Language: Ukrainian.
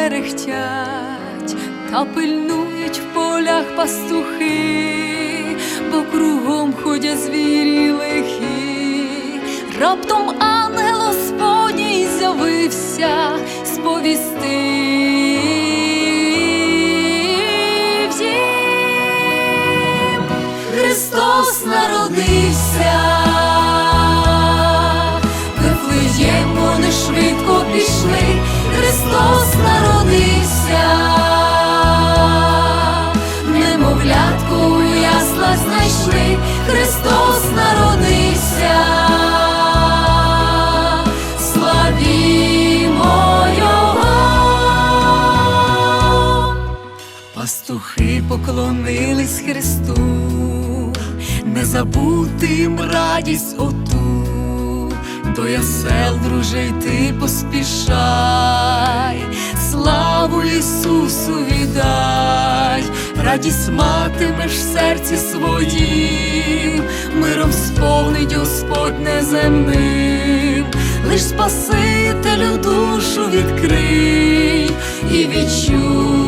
мерехтять, та пильнують в полях пастухи, бо кругом ходять звірі лихі, раптом ангел Господній з'явився, сповістив їм. Христос народився, Пастухи поклонились Христу, не забутим радість оту, до ясел, друже, йти поспішай, славу Ісусу віддай, радість матимеш в серці своїм, миром сповнить Господь неземним, лиш Спасителю душу відкрий і відчуй